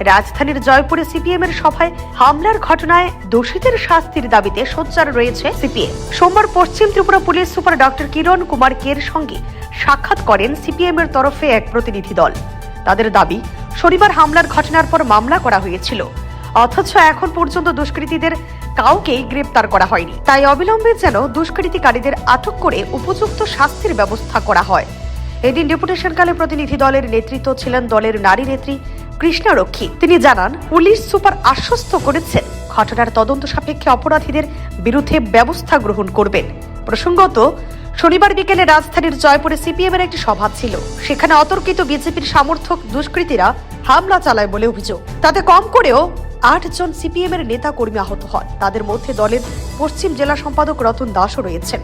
রাজধানীর জয়পুরে সিপিএম এর সভায় হামলার ঘটনায় দোষীদের শাস্তির দাবিতে সোচ্চার রয়েছে সিপিএম। সোমবার পশ্চিম Tripura police super doctor Kiran Kumar কের সঙ্গে সাক্ষাৎ করেন সিপিএম এর তরফে এক প্রতিনিধি দল। তাদের দাবি, শনিবার হামলার ঘটনার পর মামলা করা হয়েছিল। অথচ এখন পর্যন্ত দুষ্কৃতীদের কাউকেই গ্রেপ্তার করা হয়নি। তাই অবিলম্বে যেন দুষ্কৃতিকারীদের আটক করে উপযুক্ত শাস্তির ব্যবস্থা করা হয়। এদিন ডেপুটেশনকালে প্রতিনিধি দলের নেতৃত্ব ছিলেন দলের নারী নেত্রী কৃষ্ণা রক্ষী তিনি জানান, পুলিশ সুপার আশ্বস্ত করেছেন, ঘটনার তদন্ত সাপেক্ষে অপরাধীদের বিরুদ্ধে ব্যবস্থা গ্রহণ করবেন। প্রসঙ্গত, শনিবার বিকেলে রাজধানীর জয়পুরে সিপিএম এর একটি সভা ছিল। সেখানে অতর্কিত বিজেপির সমর্থক দুষ্কৃতীরা হামলা চালায় বলে অভিযোগ। তাতে কম করেও আট জন সিপিএম এর নেতা কর্মী আহত হন। তাদের মধ্যে দলের পশ্চিম জেলা সম্পাদক রতন দাসও রয়েছেন।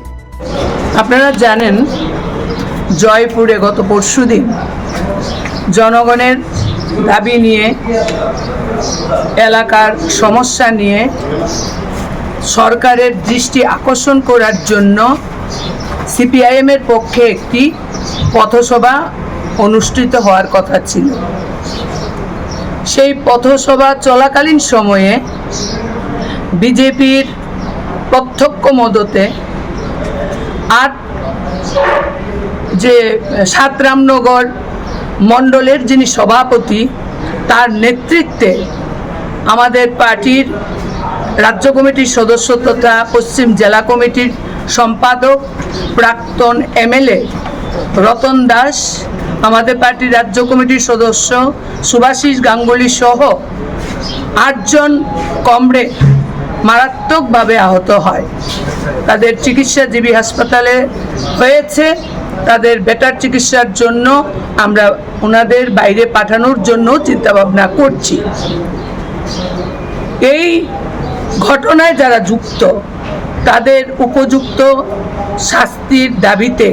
আপনারা জানেন, জয়পুরে গত পরশুদিন জনগণের দাবি নিয়ে, এলাকার সমস্যা নিয়ে সরকারের দৃষ্টি আকর্ষণ করার জন্য সিপিআইএমের পক্ষে একটি পথসভা অনুষ্ঠিত হওয়ার কথা ছিল। সেই পথসভা চলাকালীন সময়ে বিজেপির প্রত্যক্ষ মদতে আট যে সাতরামনগর মণ্ডলের যিনি সভাপতি, তার নেতৃত্বে আমাদের পার্টির রাজ্য কমিটির সদস্য তথা পশ্চিম জেলা কমিটির সম্পাদক, প্রাক্তন এমএলএ রতন দাস, আমাদের পার্টির রাজ্য কমিটির সদস্য সুভাষিস গাঙ্গুলি সহ আটজন কমরেড মারাত্মকভাবে আহত হয়। তাদের চিকিৎসা জিবি হাসপাতালে হয়েছে। তাদের বেটার চিকিৎসার জন্য আমরা ওনাদের বাইরে পাঠানোর জন্য চিন্তাভাবনা করছি। এই ঘটনায় যারা যুক্ত তাদের উপযুক্ত শাস্তির দাবিতে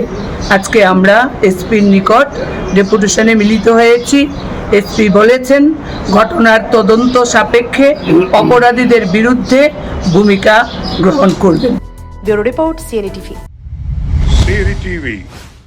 আজকে আমরা এসপির নিকট ডেপুটেশনে মিলিত হয়েছি। এসপি বলেছেন ঘটনার তদন্ত সাপেক্ষে অপরাধীদের বিরুদ্ধে ভূমিকা গ্রহণ করবেন। Bureau report CNE TV. Siri TV,